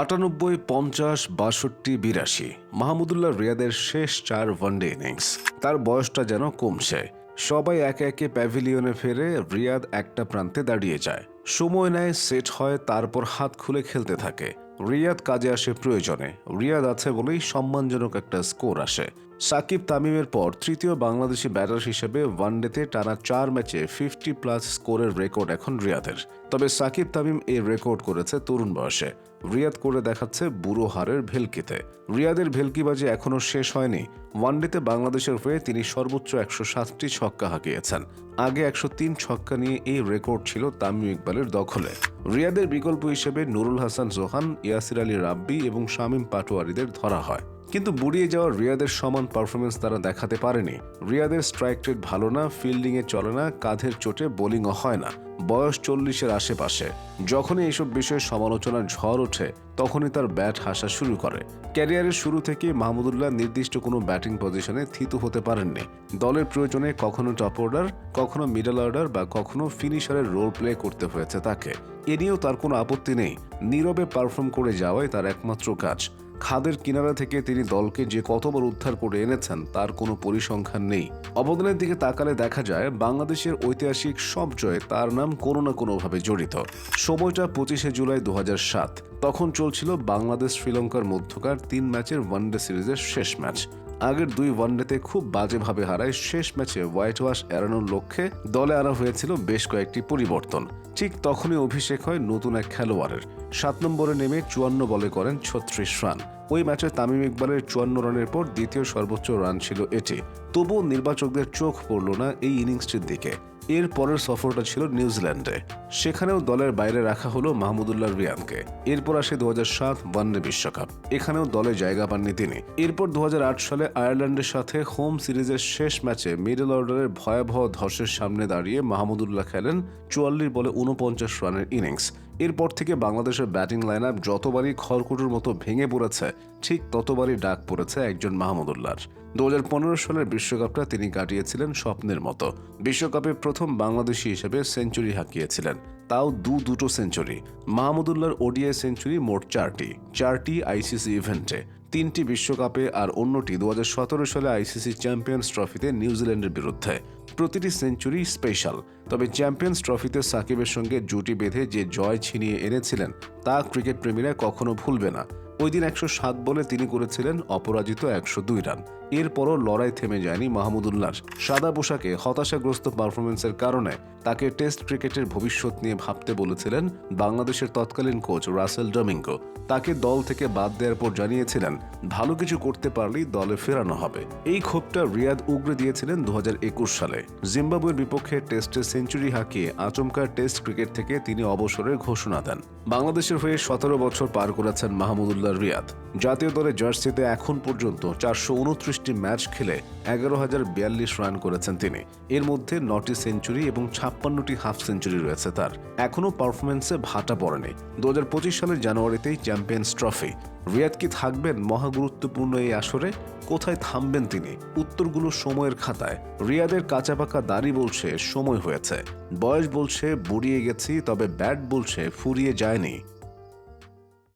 আটানব্বই, পঞ্চাশ, বাষট্টি, বিরাশি। মাহমুদুল্লাহ রিয়াদের শেষ চার ওয়ানডে ইনিংস তার বয়সটা যেন কমছে। সবাই একে একে প্যাভিলিয়নে ফেরে রিয়াদ একটা প্রান্তে দাঁড়িয়ে যায়। সময় নেয়, সেট হয়, তারপর হাত খুলে খেলতে থাকে। রিয়াদ কাজে আসে প্রয়োজনে। রিয়াদ আছে বলেই সম্মানজনক একটা স্কোর আসে। সাকিব তামিমের পর তৃতীয় বাংলাদেশি ব্যাটার হিসেবে ওয়ানডেতে টানা চার ম্যাচে ফিফটি প্লাস স্কোরের রেকর্ড এখন রিয়াদের। তবে সাকিব তামিম এই রেকর্ড করেছে তরুণ বয়সে। রিয়াদ করে দেখাচ্ছে বুড়ো হারের ভেলকিতে। রিয়াদের ভেলকিবাজি এখনও শেষ হয়নি। ওয়ানডেতে বাংলাদেশের হয়ে তিনি সর্বোচ্চ একশো সাতটি ছক্কা হাঁকিয়েছেন। আগে একশো তিন ছক্কা নিয়ে এই রেকর্ড ছিল তামিম ইকবালের দখলে। রিয়াদের বিকল্প হিসেবে নুরুল হাসান জোহান, ইয়াসির আলী রাব্বি এবং শামীম পাটোয়ারিদের ধরা হয়। কিন্তু বুড়িয়ে যাওয়া রিয়াদের সমান পারফরমেন্স তারা দেখাতে পারেনি। রিয়াদের স্ট্রাইক রেট ভালো না ফিল্ডিংয়ে চলে না, কাঁধের চোটে বোলিংও হয় না। বয়স চল্লিশের আশেপাশে। যখনই এইসব বিষয়ে সমালোচনার ঝড় ওঠে, তখনই তার ব্যাট হাসা শুরু করে। ক্যারিয়ারের শুরু থেকে মাহমুদুল্লাহ নির্দিষ্ট কোনো ব্যাটিং পজিশনে থিত হতে পারেননি। দলের প্রয়োজনে কখনো টপ অর্ডার কখনো মিডল অর্ডার বা কখনো ফিনিশারের রোল প্লে করতে হয়েছে তাকে। এ নিয়েও তার কোনো আপত্তি নেই। নীরবে পারফর্ম করে যাওয়াই তার একমাত্র কাজ। খাদের কিনারা থেকে তিনি দলকে যে কতবার উদ্ধার করে এনেছেন, তার কোনো পরিসংখ্যান নেই। অবদানের দিকে তাকালে দেখা যায়, বাংলাদেশের ঐতিহাসিক সব জয়ে তার নাম কোনো না কোনোভাবে জড়িত। সময়টা পঁচিশে জুলাই দু হাজার সাত। তখন চলছিল বাংলাদেশ শ্রীলঙ্কার মধ্যকার তিন ম্যাচের ওয়ানডে সিরিজের শেষ ম্যাচ। আগের দুই ওয়ানডেতে খুব বাজেভাবে হারায় শেষ ম্যাচে হোয়াইট ওয়াশ এড়ানোর লক্ষ্যে দলে আনা হয়েছিল বেশ কয়েকটি পরিবর্তন। ঠিক তখনই অভিষেক হয় নতুন এক খেলোয়াড়ের। সাত নম্বরে নেমে চুয়ান্ন বলে করেন ছত্রিশ রান। ওই ম্যাচে তামিম ইকবালের চুয়ান্ন রানের পর দ্বিতীয় সর্বোচ্চ রান ছিল এটি। তবুও নির্বাচকদের চোখ পড়ল না এই ইনিংসটির দিকে। এর পরের সফরটা ছিল নিউজিল্যান্ডে। সেখানেও দলের বাইরে রাখা হলো মাহমুদুল্লাহ রিয়ানকে। এরপর আসে দু সাত ওয়ানডে বিশ্বকাপ। এখানেও দলে জায়গা পাননি তিনি। এরপর দু হাজার আট সালে আয়ারল্যান্ডের সাথে হোম সিরিজের শেষ ম্যাচে মিডল অর্ডারের ভয়াবহ ধসের সামনে দাঁড়িয়ে মাহমুদুল্লাহ খেলেন চুয়াল্লিশ বলে উনপঞ্চাশ রানের ইনিংস। এরপর থেকে বাংলাদেশের ব্যাটিং লাইন আপ যতবারই খড়কুটোর মতো ভেঙে পড়েছে, ঠিক ততবারই ডাক পড়েছে একজন মাহমুদুল্লাহর। দু হাজার পনেরো সালের বিশ্বকাপটা তিনি কাটিয়েছিলেন স্বপ্নের মতো। বিশ্বকাপে প্রথম বাংলাদেশি হিসেবে সেঞ্চুরি হাঁকিয়েছিলেন। তাও দু দুটো সেঞ্চুরি। মাহমুদুল্লাহর ওডিআই সেঞ্চুরি মোট চারটি চারটি আইসিসি ইভেন্টে। তিনটি বিশ্বকাপে আর অন্যটি দু হাজার সতেরো সালে আইসিসি চ্যাম্পিয়ন্স ট্রফিতে নিউজিল্যান্ডের বিরুদ্ধে। প্রতিটি সেঞ্চুরি স্পেশাল, তবে চ্যাম্পিয়ন্স ট্রফিতে সাকিবের সঙ্গে জুটি বেঁধে যে জয় ছিনিয়ে এনেছিলেন, তা ক্রিকেট প্রেমীরা কখনো ভুলবে না। ওই দিন একশো সাত বলে তিনি করেছিলেন অপরাজিত একশো দুই রান। এরপরও লড়াই থেমে যায়নি মাহমুদুল্লাহর সাদা পোশাকে হতাশাগ্রস্ত পারফরমেন্সের কারণে তাকে টেস্ট ক্রিকেটের ভবিষ্যৎ নিয়ে ভাবতে বলেছিলেন বাংলাদেশের তৎকালীন কোচ রাসেল ডমিঙ্গো। তাকে দল থেকে বাদ দেওয়ার পর জানিয়েছিলেন, ভালো কিছু করতে পারলেই দলে ফেরানো হবে। এই ক্ষোভটা রিয়াদ উগরে দিয়েছিলেন দু হাজার একুশ সালে। জিম্বাবুয়ের বিপক্ষে টেস্টে সেঞ্চুরি হাঁকিয়ে আচমকা টেস্ট ক্রিকেট থেকে তিনি অবসরের ঘোষণা দেন। বাংলাদেশের হয়ে সতেরো বছর পার করেছেন মাহমুদুল্লাহ রিয়াদ। জাতীয় দলের জার্সিতে এখন পর্যন্ত চারশো উনত্রিশ উনত্রিশটি ম্যাচ খেলে এগারো হাজার বিয়াল্লিশ রান করেছেন তিনি। এর মধ্যে নটি সেঞ্চুরি এবং ছাপ্পান্নটি হাফ সেঞ্চুরি রয়েছে তার। এখনও পারফরমেন্সে ভাটা পড়েনি। দু সালের জানুয়ারিতেই চ্যাম্পিয়ন্স ট্রফি। রিয়াদ কি থাকবেন মহাগুরুত্বপূর্ণ এই আসরে? কোথায় থামবেন তিনি? উত্তরগুলো সময়ের খাতায়। রিয়াদের কাঁচা পাকা দাড়ি বলছে, সময় হয়েছে। বয়স বলছে, বুড়িয়ে গেছি, তবে ব্যাট বলছে, ফুরিয়ে যায়নি।